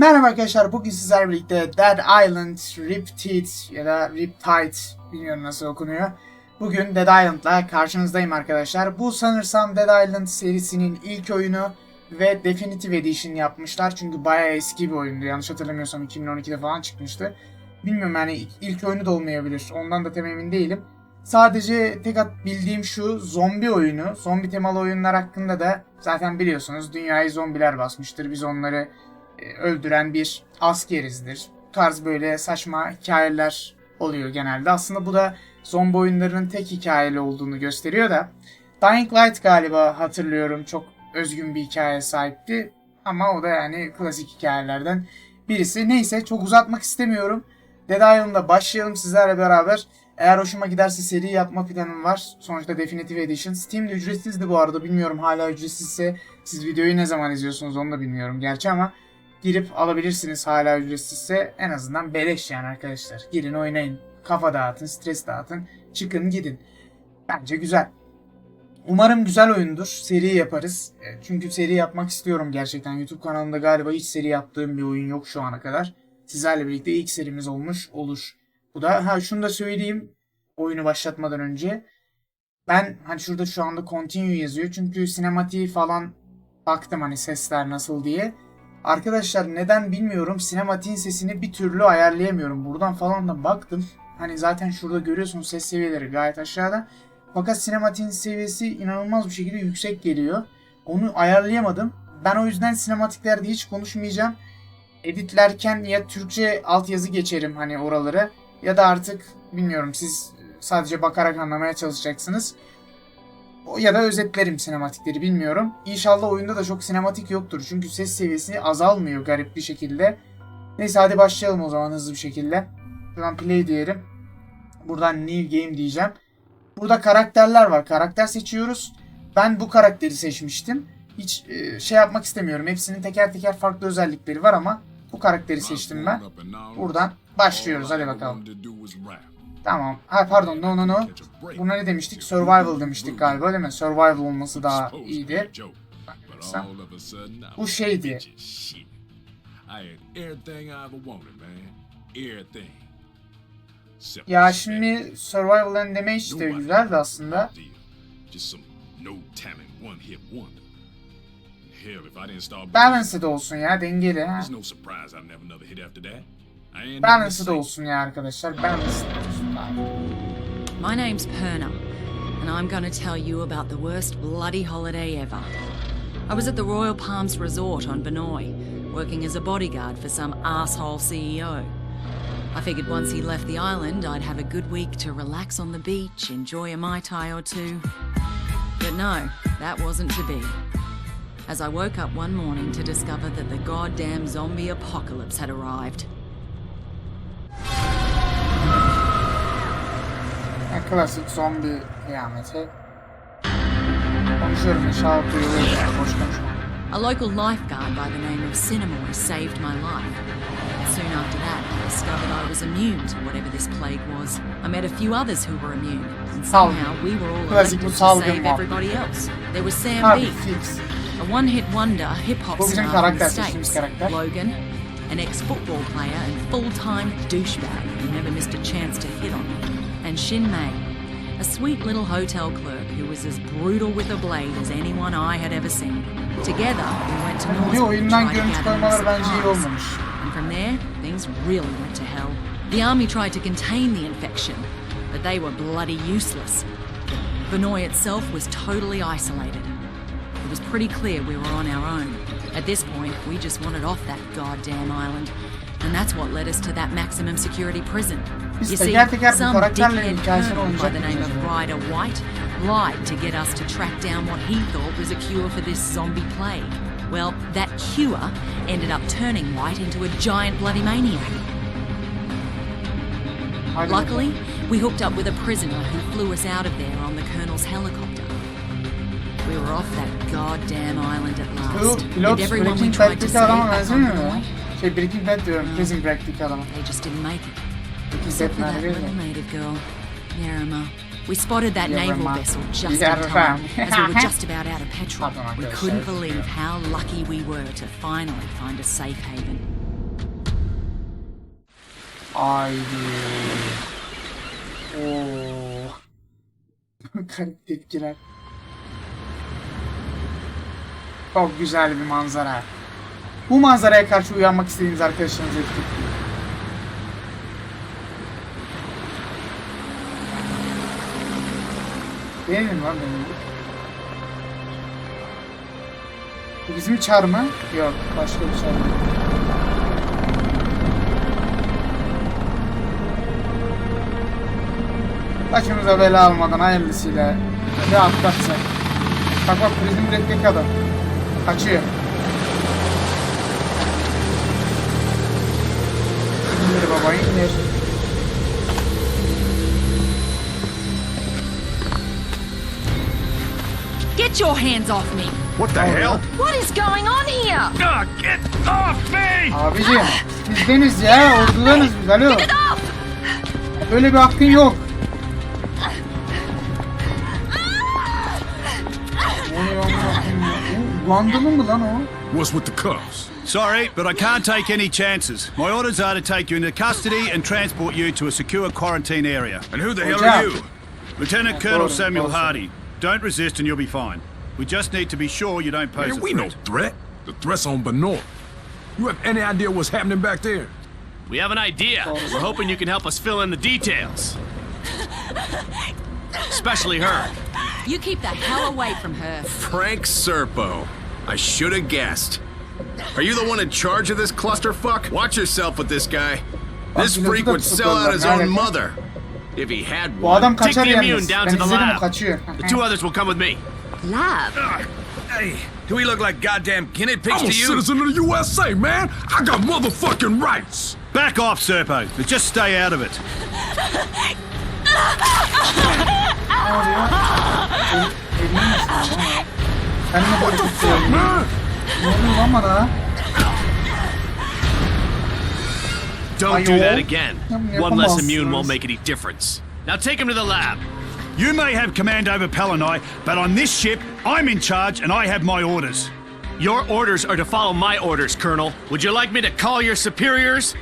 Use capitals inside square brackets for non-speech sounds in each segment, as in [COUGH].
Merhaba arkadaşlar, bugün sizlerle birlikte Dead Island Riptide ya da Riptide bilmiyorum nasıl okunuyor. Bugün Dead Island'la karşınızdayım arkadaşlar. Bu sanırsam Dead Island serisinin ilk oyunu ve Definitive Edition yapmışlar. Çünkü bayağı eski bir oyundu. Yanlış hatırlamıyorsam 2012'de falan çıkmıştı. Bilmiyorum yani ilk, oyunu da olmayabilir. Ondan da tam emin değilim. Sadece tek at bildiğim şu zombi oyunu. Zombi temalı oyunlar hakkında da zaten biliyorsunuz dünyayı zombiler basmıştır. Biz onları öldüren bir askerizdir. Bu tarz böyle saçma hikayeler oluyor genelde. Aslında bu da zombi oyunlarının tek hikayeli olduğunu gösteriyor da. Dying Light galiba hatırlıyorum çok özgün bir hikaye sahipti. Ama o da yani klasik hikayelerden birisi. Neyse çok uzatmak istemiyorum. Dead Island'da başlayalım sizlerle beraber. Eğer hoşuma giderse seri yapma planım var. Sonuçta Definitive Edition. Steam'de ücretsizdi bu arada. Bilmiyorum hala ücretsizse siz videoyu ne zaman izliyorsunuz onu da bilmiyorum gerçi ama girip alabilirsiniz hala ücretsizse. En azından beleş yani arkadaşlar. Girin oynayın. Kafa dağıtın, stres dağıtın. Çıkın gidin. Bence güzel. Umarım güzel oyundur. Seri yaparız. E, Çünkü seri yapmak istiyorum gerçekten. YouTube kanalımda galiba hiç seri yaptığım bir oyun yok şu ana kadar. Sizlerle birlikte ilk serimiz olmuş olur. Bu da ha şunu da söyleyeyim oyunu başlatmadan önce. Ben hani şurada şu anda continue yazıyor. Çünkü sinematiği falan baktım hani sesler nasıl diye. Arkadaşlar neden bilmiyorum sinematiğin sesini bir türlü ayarlayamıyorum. Buradan falan da baktım. Hani zaten şurada görüyorsunuz ses seviyeleri gayet aşağıda. Fakat sinematiğin seviyesi inanılmaz bir şekilde yüksek geliyor. Onu ayarlayamadım. Ben o yüzden sinematiklerde hiç konuşmayacağım. Editlerken ya Türkçe altyazı geçerim hani oraları ya da artık bilmiyorum siz sadece bakarak anlamaya çalışacaksınız. Ya da özetlerim sinematikleri bilmiyorum. İnşallah oyunda da çok sinematik yoktur. Çünkü ses seviyesi azalmıyor garip bir şekilde. Neyse hadi başlayalım o zaman hızlı bir şekilde. Şuradan play diyelim. Buradan new game diyeceğim. Burada karakterler var. Karakter seçiyoruz. Ben bu karakteri seçmiştim. Hiç e, şey yapmak istemiyorum. Hepsinin teker teker farklı özellikleri var ama bu karakteri seçtim ben. Buradan başlıyoruz hadi bakalım. Tamam. Ha pardon no no no. Buna ne demiştik? Survival demiştik galiba değil mi? Survival olması daha iyiydi. Bu şeydi. Ya şimdi Survival and Damage de güzeldi aslında. Balanced olsun ya dengeli ha. Balanced olsun ya arkadaşlar. Balanced olsun. My name's Perna, and I'm going to tell you about the worst bloody holiday ever. I was at the Royal Palms Resort on Vinoy, working as a bodyguard for some asshole CEO. I figured once he left the island, I'd have a good week to relax on the beach, enjoy a Mai Tai or two. But no, that wasn't to be. As I woke up one morning to discover that the goddamn zombie apocalypse had arrived. Ya, klasik zombi kıyameti. Konuşuyorum inşallah duyuluyor. Boş konuşma. A local lifeguard by the name of Cinemoy saved my life. Soon after that, I discovered I was immune to whatever this plague was. I met a few others who were immune, and somehow we were all elected to save everybody else. There was Sam Harbi a one-hit wonder hip-hop star from the States. Logan, an ex-football player and full-time douchebag who never missed a chance to hit on me. And Shin Mei, a sweet little hotel clerk who was as brutal with a blade as anyone I had ever seen. Together, we went to North oyundan to görüntü gather koymaları some bence iyi supplies. And from there, things really went to hell. The army tried to contain the infection, but they were bloody useless. Vinoy itself was totally isolated. It was pretty clear we were on our own. At this point, we just wanted off that goddamn island. And that's what led us to that maximum security prison. You see, teker teker bu some dickhead colonel by the name of? Ryder White lied to get us to track down what he thought was a cure for this zombie plague. Well, that cure ended up turning White into a giant bloody maniac. Luckily, we hooked up with a prisoner who flew us out of there on the colonel's helicopter. We were off that goddamn island at last, and everyone we tried to save back on mu? Şey Breaking Bad diyorum. Prison Break'teki adama. they just didn't make it. Breaking Except for that little native girl, Yarama. We spotted that naval Yarama. vessel just in time, as we were [LAUGHS] just about out of petrol. We couldn't believe how lucky we were to finally find a safe haven. Haydi. Oo. [LAUGHS] Garip tepkiler. Çok güzel bir manzara. Bu manzaraya karşı uyanmak istediğiniz arkadaşlarınızı etiketleyin. Beğenin lan beni. Bu bizim çar mı? Yok, başka bir çar. Başımıza bela almadan hayırlısıyla bir atlatsak. Bak bak prizm üretmek adam. Kaçıyor. İndir baba indir. Get your hands off me! What the hell? What is going on here? Ah, get off me! Abicim bizdeniz ya ordularınız biz alo. Get off! Böyle bir hakkın yok. Ulandılı mı lan o? What's with the cuffs? Sorry, but I can't take any chances. My orders are to take you into custody and transport you to a secure quarantine area. And who the Good hell are job. you? Lieutenant Yeah, Colonel Samuel Gordon. Hardy. Don't resist and you'll be fine. We just need to be sure you don't pose Man, a we no threat. threat. The threat's on Benoit. You have any idea what's happening back there? We have an idea. We're hoping you can help us fill in the details. Especially her. You keep the hell away from her. Frank Serpo. I should have guessed. Are you the one in charge of this clusterfuck? Watch yourself with this guy. This freak would sell out his own mother. If he had Bu one. adam Take kaçar the immune yalnız. down Ben to the izledim o lab. kaçıyor. The two others will come with me. Lab? Hey, do we look like goddamn guinea pigs I'm a to you? citizen of the USA, man. I got motherfucking rights. Back off, Serpo, but just stay out of it. Ne oluyor? El- Elini mi ısırıyor lan o? Sen ne böyle tutuyorsun? Man, Ne oluyor lan? Don't do Ayo. that again. One less immune won't make any difference. Now take him to the lab. You may have command over Palanai, but on this ship, I'm in charge and I have my orders. Your orders are to follow my orders, Colonel. Would you like me to call your superiors?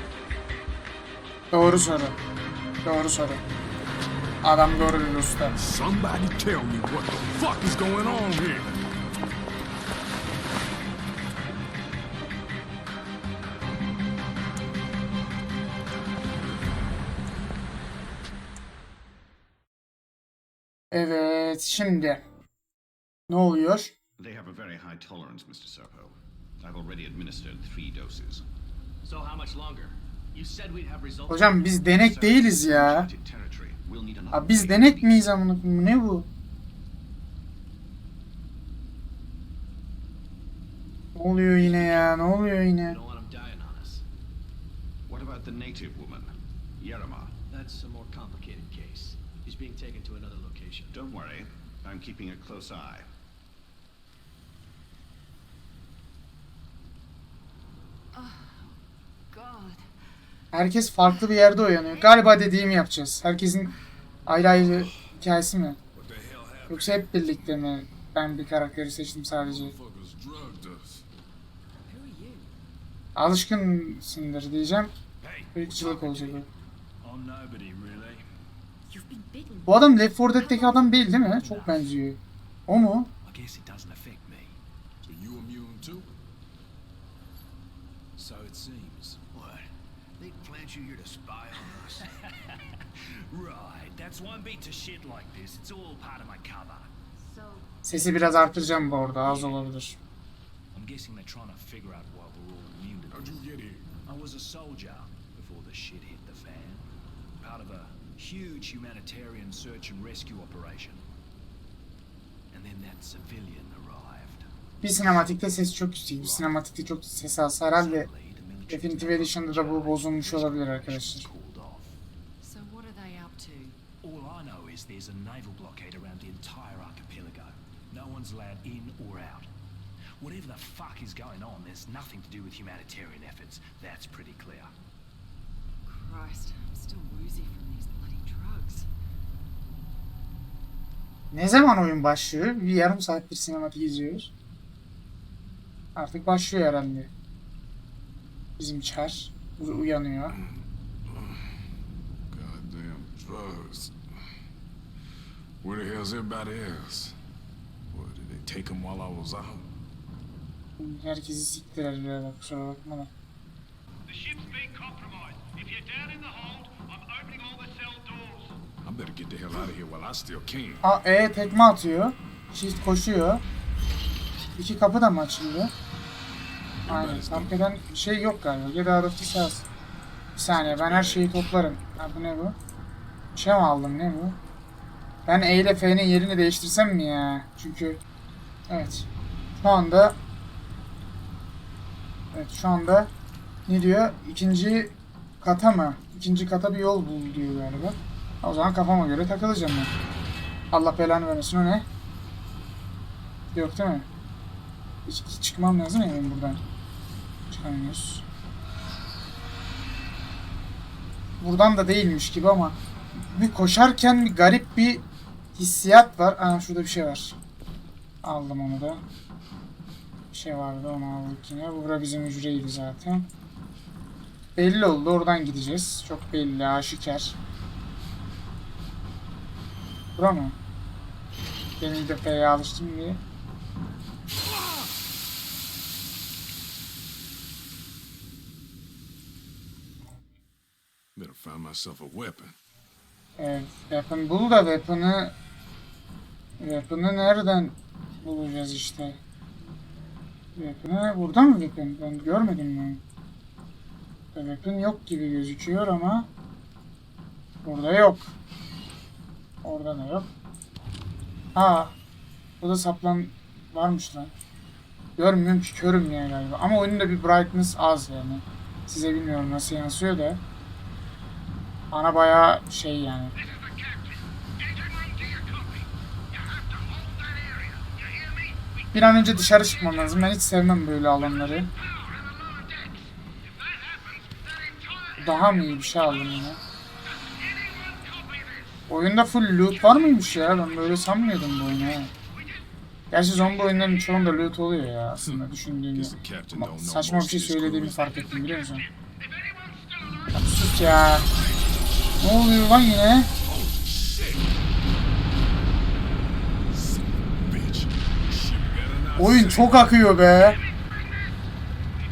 Doğru soru. Doğru soru. Adam doğru dedi usta. somebody tell me what the fuck is going on here. Evet şimdi. Ne oluyor? They have a very high tolerance, Mr. Serpo. I've already administered three doses. So how much longer? You said we'd have results. Hocam biz denek değiliz ya. Abi biz denek miyiz amına koyayım? Ne bu? Ne oluyor yine ya? Ne oluyor yine? What about the native woman, Yerima? That's a more complicated case. He's being taken to another location. Don't worry, I'm keeping a close eye. Herkes farklı bir yerde uyanıyor. Galiba dediğimi yapacağız. Herkesin ayrı ayrı hikayesi mi? Yoksa hep birlikte mi? Ben bir karakteri seçtim sadece. Alışkınsındır diyeceğim. Hey, Irkçılık olacak. Bu. Adam Left 4 Dead'deki adam değil değil mi? Çok benziyor. O mu? I guess it doesn't affect me. So you immune too? So it seems. What? They plant you here to spy on us? [LAUGHS] Right. That's one beat to shit like this. It's all part of my cover. Sesi biraz artıracağım bu arada. Az olabilir. I'm guessing they're trying to figure out why we're all immune to How'd this. you get here? I was a soldier before the shit hit the fan. Part of a huge humanitarian search and rescue operation. And then that civilian arrived. Bir sinematikte ses çok yüksek. Bir sinematikte çok ses az. Herhalde Suddenly, the military Definitive Edition'da da bu bozulmuş olabilir arkadaşlar. So what are they up to? All I know is there's a naval blockade around the entire archipelago. No one's allowed in or out. Whatever the fuck is going on, there's nothing to do with humanitarian efforts. That's pretty clear. Christ, I'm still woozy from Ne zaman oyun başlıyor? Bir yarım saattir sinematik izliyoruz. Artık başlıyor herhalde. Bizim çar u- uyanıyor. suppose. Where the hell's everybody else? What, did they take him while I was out? Herkesi siktiler ya bak kusura bakma da. The ship's been compromised. If you're down in the hold, Aa, E tekme atıyor. Shift koşuyor. İki kapı da mı açıldı? Aynen. Fark eden şey yok galiba. This house. Bir saniye ben her şeyi toplarım. Ha bu ne bu? Bir şey mi aldım ne bu? Ben E ile F'nin yerini değiştirsem mi ya? Çünkü evet. Şu anda Evet şu anda ne diyor? İkinci kata mı? İkinci kata bir yol bul diyor galiba. O zaman kafama göre takılacağım ben. Allah belanı vermesin o ne? Yok değil mi? Hiç, hiç çıkmam lazım ya benim buradan. Çıkamıyoruz. Buradan da değilmiş gibi ama bir koşarken bir garip bir hissiyat var. Aa şurada bir şey var. Aldım onu da. Bir şey vardı onu aldık yine. Bu bura bizim hücreydi zaten. Belli oldu oradan gideceğiz. Çok belli aşikar. Bura mı? Ben ilk defaya alıştım diye. Better find myself a weapon. Evet, weapon bul da weapon'ı weapon'ı nereden bulacağız işte? Weapon'ı burada mı weapon? Ben görmedim. Burada Weapon yok gibi gözüküyor ama burada yok. Orada da yok. Ha, burada saplan varmış lan. Görmüyorum ki körüm yani galiba. Ama oyunda bir brightness az yani. Size bilmiyorum nasıl yansıyor da. Ana bayağı şey yani. Bir an önce dışarı çıkmam lazım. Ben hiç sevmem böyle alanları. Daha mı iyi bir şey aldım yine? Oyunda full loot var mıymış ya? Ben böyle sanmıyordum bu oyunu. Gerçi zombi oyunlarının çoğunda loot oluyor ya aslında düşündüğümde. Ama saçma bir şey söylediğimi fark ettim biliyor musun? Ya sus ya. Ne oluyor lan yine? Oyun çok akıyor be.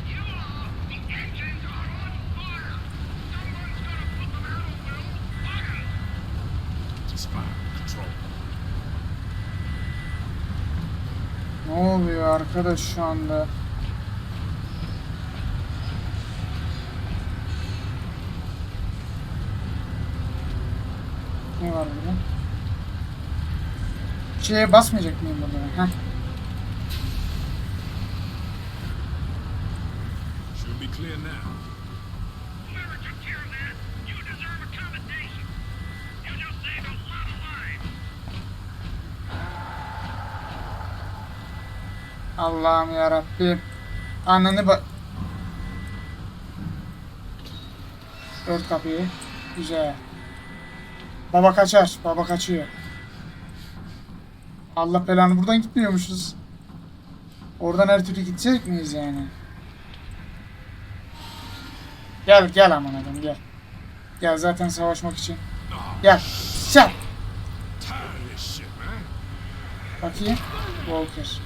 you are. The engines are on fire. Someone's gonna put them out, Will. Fire. Just fine. Control. Ne oluyor arkadaş şu anda? Ne var burada? Şeye basmayacak mıyım burada? Heh. Should be clear now. Allah'ım ya Rabbim. Ananı ba... Ört kapıyı. Güzel. Baba kaçar. Baba kaçıyor. Allah belanı buradan gitmiyormuşuz. Oradan her türlü gidecek miyiz yani? Gel gel aman adam gel. Gel zaten savaşmak için. Gel. Man. Bakayım. Walker.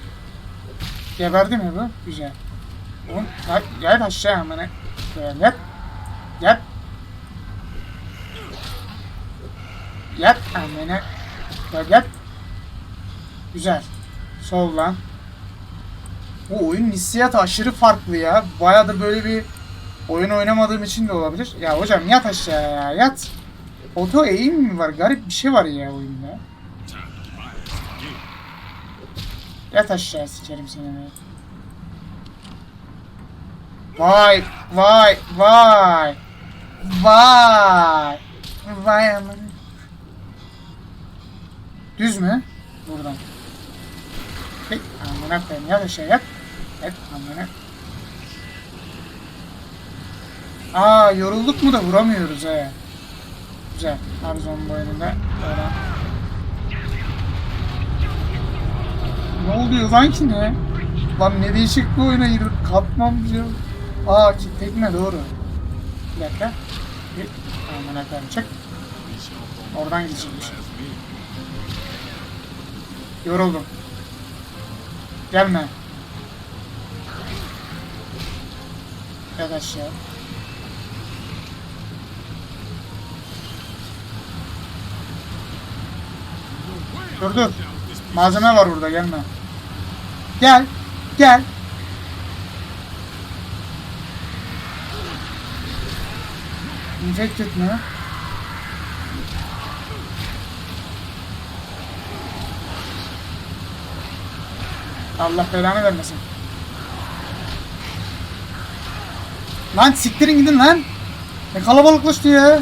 Geberdi mi bu? Güzel. Oğlum gel, gel aşağı amına. Gel yat. Yat. Yat amına. Gel yat. Güzel. Sol lan. Bu oyun hissiyatı aşırı farklı ya. Bayağıdır böyle bir oyun oynamadığım için de olabilir. Ya hocam yat aşağı ya yat. Oto eğim mi var? Garip bir şey var ya oyunda. Time to get my ass again. Yat aşağı sikerim seni. Vay vay vay. Vay. Vay aman. Düz mü? Buradan. Hey, amına koyayım. Yat aşağı yat. Yat amına. Aa yorulduk mu da vuramıyoruz he. Güzel. Her zombi oyununda Ne oluyor lan ki ne? Lan ne değişik bir oyuna girdik. Katmam diyor. Aa ki tekme doğru. Bir dakika. Bir aman efendim çık. Oradan gidecekmiş. Yoruldum. Gelme. Gel aşağı. Dur dur. Malzeme var burada gelme. Gel. Gel. Infected mi? Allah belanı vermesin. Lan siktirin gidin lan. Ne kalabalıklaştı ya.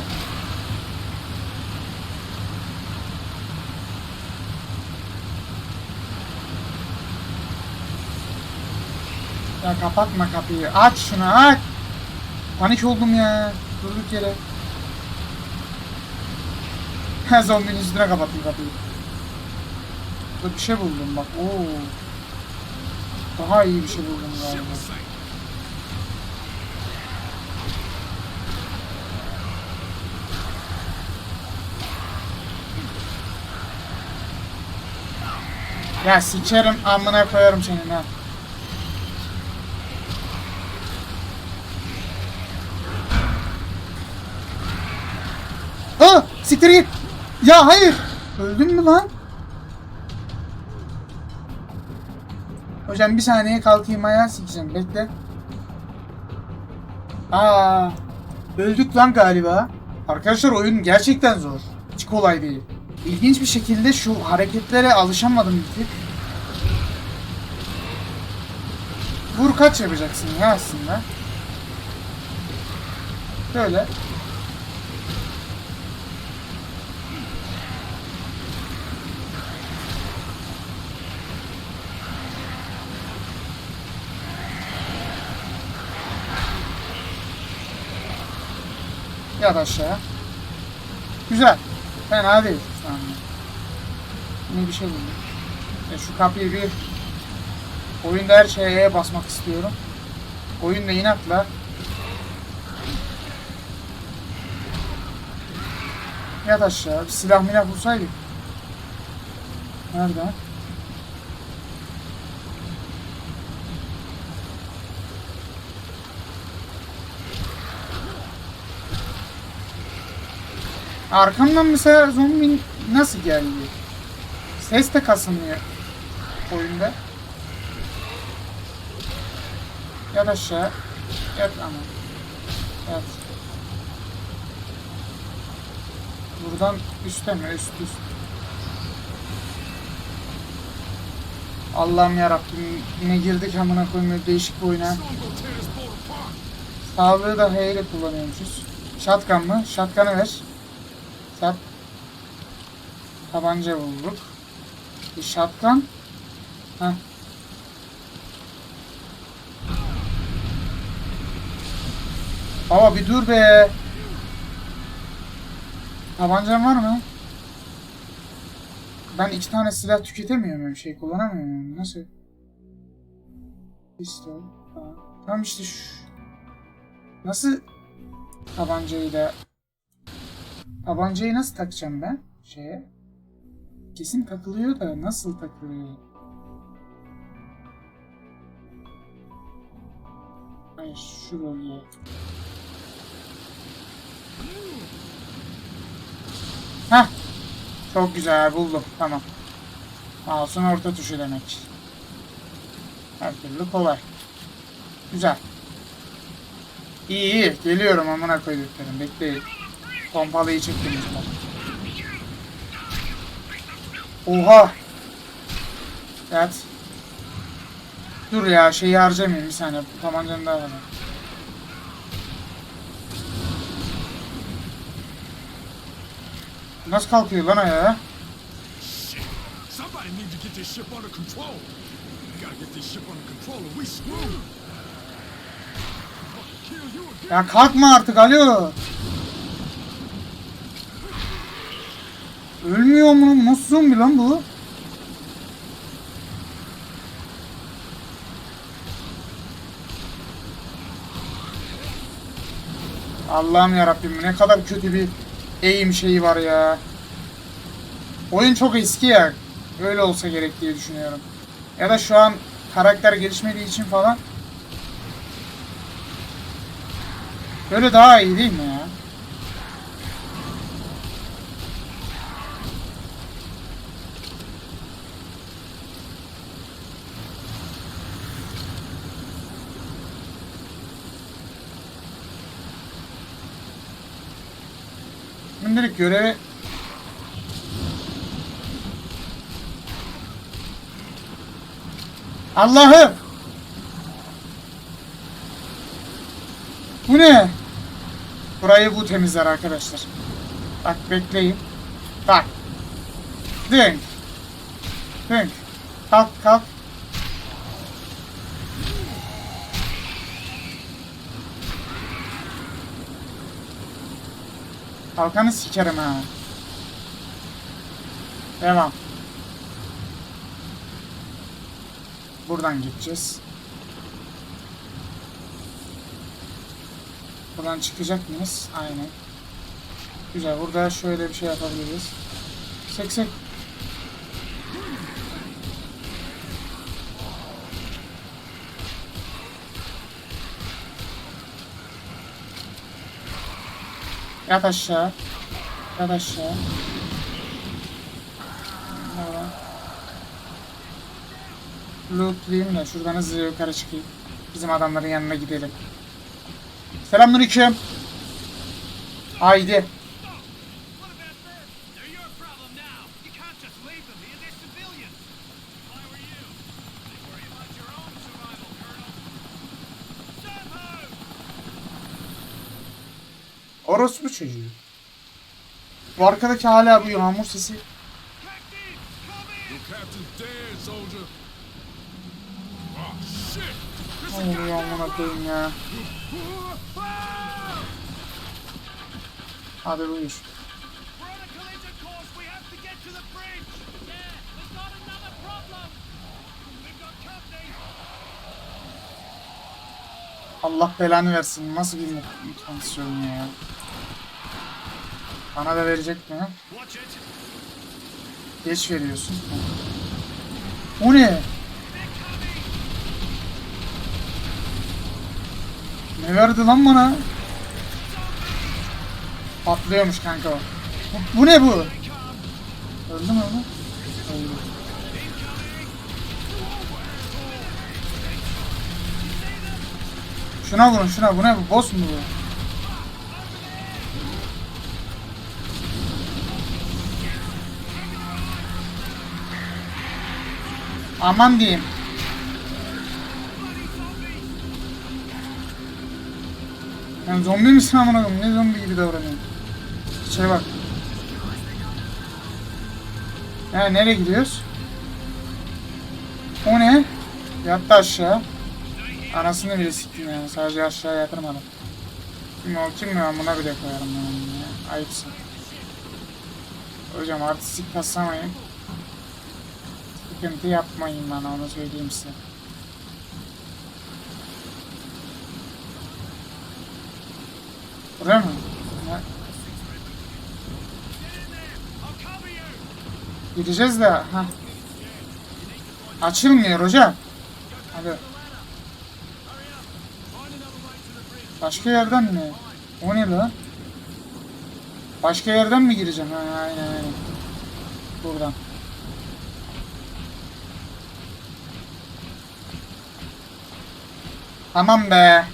Ya kapatma kapıyı. Aç şunu aç. Panik oldum ya. Durduk yere. Ha zombinin üstüne kapattım kapıyı. Burada bir şey buldum bak. Oo. Daha iyi bir şey buldum galiba. Ya sikerim amına koyarım senin ha. Aa, siktir git. Ya hayır. Öldün mü lan? Hocam bir saniye kalkayım ayağa sikeceğim. Bekle. Aa, öldük lan galiba. Arkadaşlar oyun gerçekten zor. Hiç kolay değil. İlginç bir şekilde şu hareketlere alışamadım bir tık. Vur kaç yapacaksın ya aslında. Böyle. Yat aşağı. Güzel. Fena değil. Yine bir şey buldum. E şu kapıyı bir oyunda her şeye basmak istiyorum. Oyunda inatla Yat aşağı. Bir silah milah bulsaydık. Nerede? Arkamdan mesela zombi nasıl geldi? Ses de kasılmıyor oyunda. Yat aşağı. Yat ama. Yat. Buradan üstte mi? Üst üst. Allah'ım yarabbim yine girdik amına koyayım değişik bir oyuna. Sağlığı da H ile kullanıyormuşuz. Shotgun mı? Shotgun'ı ver. Sat. Tabanca bulduk. Bir shotgun. Heh. Baba bir dur be. Tabancan var mı? Ben iki tane silah tüketemiyor muyum? Şey kullanamıyor muyum? Nasıl? Pistol. Tamam işte şu. Nasıl tabancayı da Tabancayı nasıl takacağım ben? Şeye. Kesin takılıyor da nasıl takılıyor? Ay şu bölgeye. Heh. Çok güzel buldum. Tamam. Mouse'un orta tuşu demek. Her türlü kolay. Güzel. İyi iyi. Geliyorum amına koyduklarım. Bekleyin. Pompalıyı çektim lütfen. Oha! Evet. Dur ya şeyi harcamayayım bir saniye. Tabancanı daha var. Nasıl kalkıyor lan ayağa? Shit. Somebody need to get this ship under control. We gotta get this ship under control or we screwed. Fucking kill you again. Ya kalkma artık alo. Ölmüyor mu? Nasıl zombi lan bu? Allah'ım yarabbim ne kadar kötü bir eğim şeyi var ya. Oyun çok eski ya. Öyle olsa gerek diye düşünüyorum. Ya da şu an karakter gelişmediği için falan. Böyle daha iyi değil mi ya? Görevi Allah'ım! Bu ne? Burayı bu temizler arkadaşlar. Bak bekleyin. Bak. Dönk. Dönk. Kalk kalk. Kalkanı sikerim ha. Devam. Buradan gideceğiz. Buradan çıkacak mıyız? Aynen. Güzel. Burada şöyle bir şey yapabiliriz. Sek sek. Yat aşağı. Yat aşağı. Lootlayayım da şuradan hızlıca yukarı çıkayım. Bizim adamların yanına gidelim. Selamünaleyküm. Haydi. What about them? They're your problem now. You can't just leave them here. They're civilians. If I were you, I'd worry about your own survival, Colonel. Servo! Orospu çocuğu. Bu arkadaki hala bu yağmur sesi. Oluyor amına koyayım ya. Hadi buyur. Allah belanı versin. Nasıl bir motivasyon ya. Bana da verecek mi? Geç veriyorsun. O ne? Ne verdi lan bana? Patlıyormuş kanka o. Bu, bu ne bu? Öldü mü onu? Öldü. Şuna vurun şuna bu ne bu? Boss mu bu? Aman diyeyim. Sen zombi misin amına koyayım? Ne zombi gibi davranıyorsun? İçeri bak. Ha nereye gidiyoruz? O ne? Yattı aşağı. Anasını bile siktim yani. Sadece aşağı yatırmadım. Kim o kim mi amına bile koyarım ben onu ya. Ayıpsın. Hocam artistik kasamayın. Sıkıntı yapmayın bana onu söyleyeyim size. Buraya mı? Gideceğiz de ha. Açılmıyor hocam. Hadi. Başka yerden mi? O ne lan? Başka yerden mi gireceğim? Ha, aynen aynen. Buradan. Tamam be.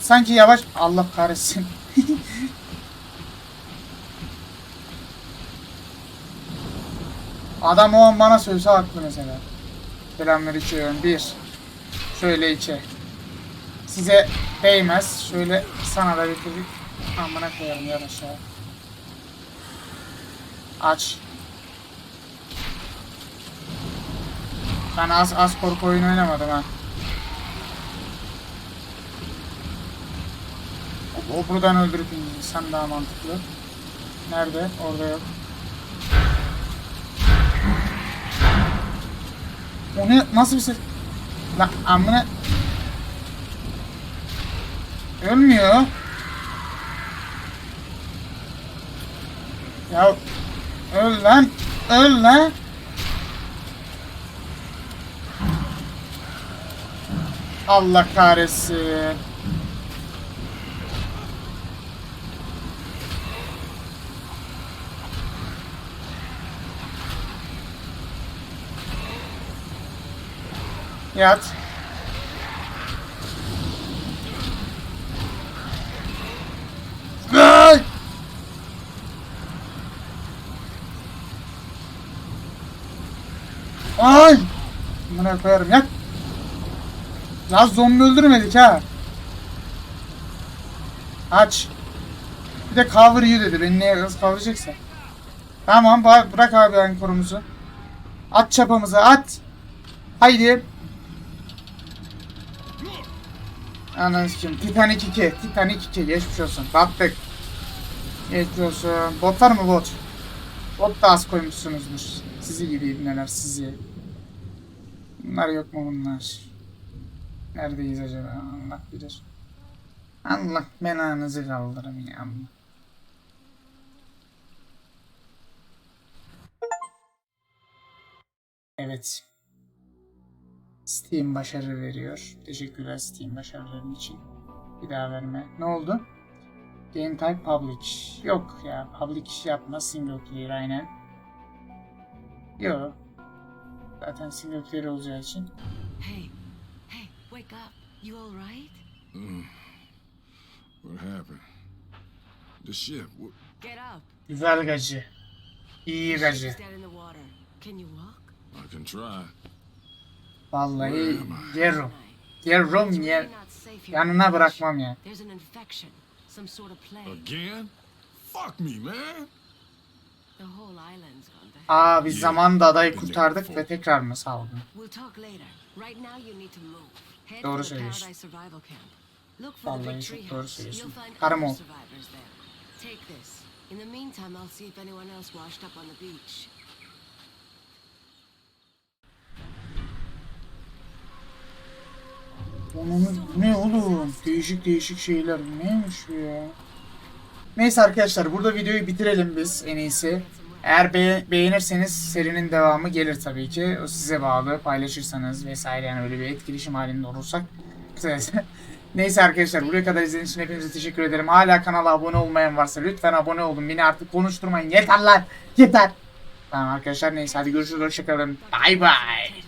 Sanki yavaş... Allah kahretsin. [LAUGHS] Adam o an bana sövse haklı mesela. Selamünaleyküm. Bir. Şöyle iki. Size değmez. Şöyle sana da bitirdik. Amına koyarım yan aşağı. Aç. Ben az az korku oyunu oynamadım ha. O, buradan öldürüp insan daha mantıklı. Nerede? Orada yok. O ne? Nasıl bir ses? Lan amına... Ölmüyor. Ya Öl lan. Öl lan. Allah kahretsin. Yat. Ay! Ay! Buna koyarım yat. Lan zombi öldürmedik ha. Aç. Bir de cover you dedi. Beni neye nasıl kavuracaksa. Tamam bırak abi yani korumuzu. At çapamızı at. Haydi. Ananı kim? Titanic 2. Titanic 2. Geçmiş olsun. Battık. Geçmiş olsun. Bot var mı bot? Bot da az koymuşsunuzmuş. Sizi gibi ibneler sizi. Bunlar yok mu bunlar? Neredeyiz acaba? Allah bilir. Allah belanızı kaldırın ya. Evet. Steam başarı veriyor. Teşekkürler Steam başarıların için. Bir daha verme. Ne oldu? Game type public. Yok ya public yapma single player aynen. Yok. Zaten single player olacağı için. Hey, hey, wake up. You all right? What happened? The ship. What, Get up. Güzel gacı. İyi gacı. down in the water. Can you walk? I can try. Vallahi yerim. Yerim yer. Yanına bırakmam ya. Again? Fuck me, man. Aa biz zamanında adayı kurtardık ve tekrar mı saldın? Doğru söylüyorsun. Paradise Survival Camp. Look for Vallahi çok doğru söylüyorsun. Karım ol. Take this. In the meantime, I'll see if anyone else washed up on the beach. Ne oğlum? Değişik değişik şeyler. Neymiş bu ya? Neyse arkadaşlar burada videoyu bitirelim biz en iyisi. Eğer be- beğenirseniz serinin devamı gelir tabii ki. O size bağlı. Paylaşırsanız vesaire yani öyle bir etkileşim halinde olursak. [LAUGHS] Neyse arkadaşlar buraya kadar izlediğiniz için hepinize teşekkür ederim. Hala kanala abone olmayan varsa lütfen abone olun. Beni artık konuşturmayın. Yeter lan. Yeter. Tamam arkadaşlar neyse hadi görüşürüz. Hoşçakalın. Bay bay.